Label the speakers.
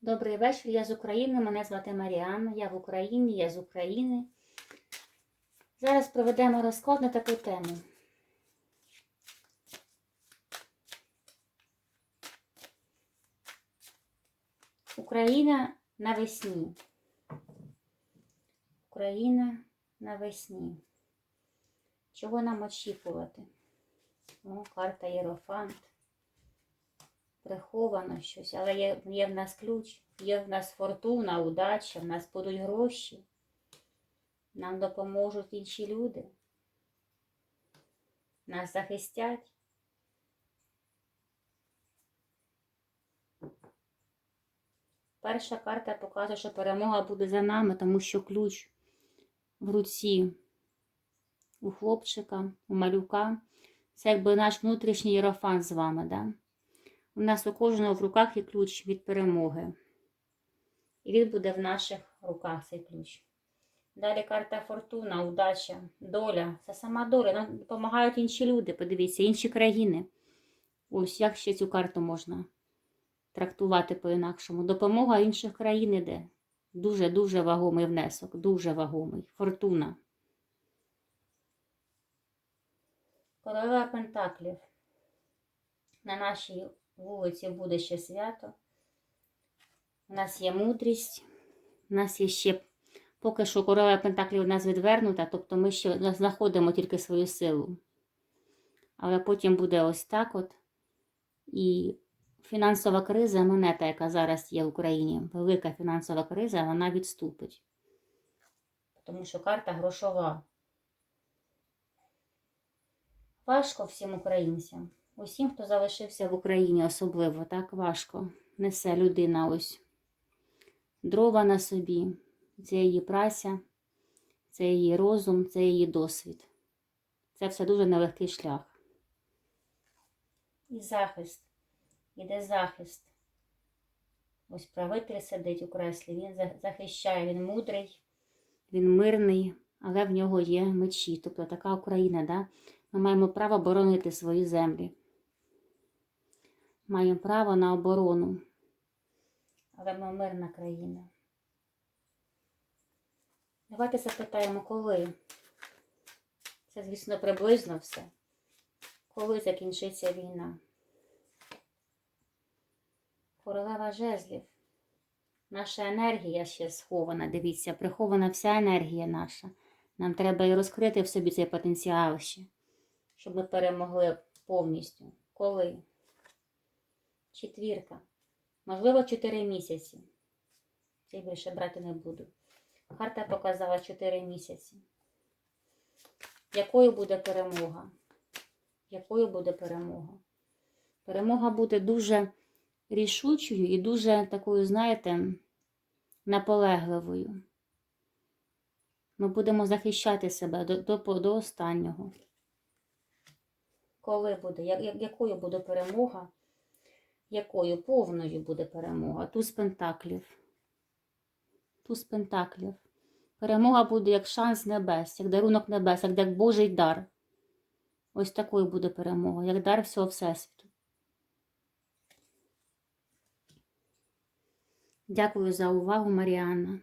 Speaker 1: Добрий вечір, я з України, мене звати Маріанна, я в Україні, я з України. Зараз проведемо розклад на таку тему. Україна навесні. Україна навесні. Чого нам очікувати? О, карта Єрофант приховано щось, але є, є в нас ключ, є в нас фортуна, удача, в нас будуть гроші. Нам допоможуть інші люди. Нас захистять. Перша карта показує, що перемога буде за нами, тому що ключ в руці у хлопчика, у малюка. Це якби наш внутрішній єрофан з вами, да? У нас у кожного в руках є ключ від перемоги. І він буде в наших руках цей ключ. Далі карта фортуна, удача, доля. Це сама доля. Нам допомагають інші люди, подивіться, інші країни. Ось як ще цю карту можна трактувати по-інакшому. Допомога інших країн іде. Дуже-дуже вагомий внесок, дуже вагомий. Фортуна. Королева Пентаклів. На нашій вулиці буде ще свято. У нас є мудрість. У нас є ще поки що королева Пентаклів у нас відвернута, тобто ми ще знаходимо тільки свою силу. Але потім буде ось так от. І фінансова криза, монета, яка зараз є в Україні, велика фінансова криза, вона відступить. Тому що карта грошова. Важко всім українцям. Усім, хто залишився в Україні, особливо так важко. Несе людина ось дрова на собі. Це її праця, це її розум, це її досвід. Це все дуже нелегкий шлях. І захист. Іде захист. Ось правитель сидить у креслі, він захищає, він мудрий, він мирний, але в нього є мечі. Тобто така Україна, да? ми маємо право боронити свої землі. Маємо право на оборону. Але ми мирна країна. Давайте запитаємо, коли. Це, звісно, приблизно все. Коли закінчиться війна? Королева жезлів. Наша енергія ще схована, дивіться, прихована вся енергія наша. Нам треба і розкрити в собі цей потенціал ще, щоб ми перемогли повністю. Коли? Четвірка. Можливо, 4 місяці. Я більше брати не буду. Карта показала 4 місяці. Якою буде перемога? Якою буде перемога? Перемога буде дуже рішучою і дуже такою, знаєте, наполегливою. Ми будемо захищати себе до, до, до останнього. Коли буде? Я- Якою буде перемога? Якою повною буде перемога? Туз пентаклів. Туз пентаклів. Перемога буде як шанс небес, як дарунок небес, як, як Божий дар. Ось такою буде перемога, як дар всього Всесвіту. Дякую за увагу, Маріанна.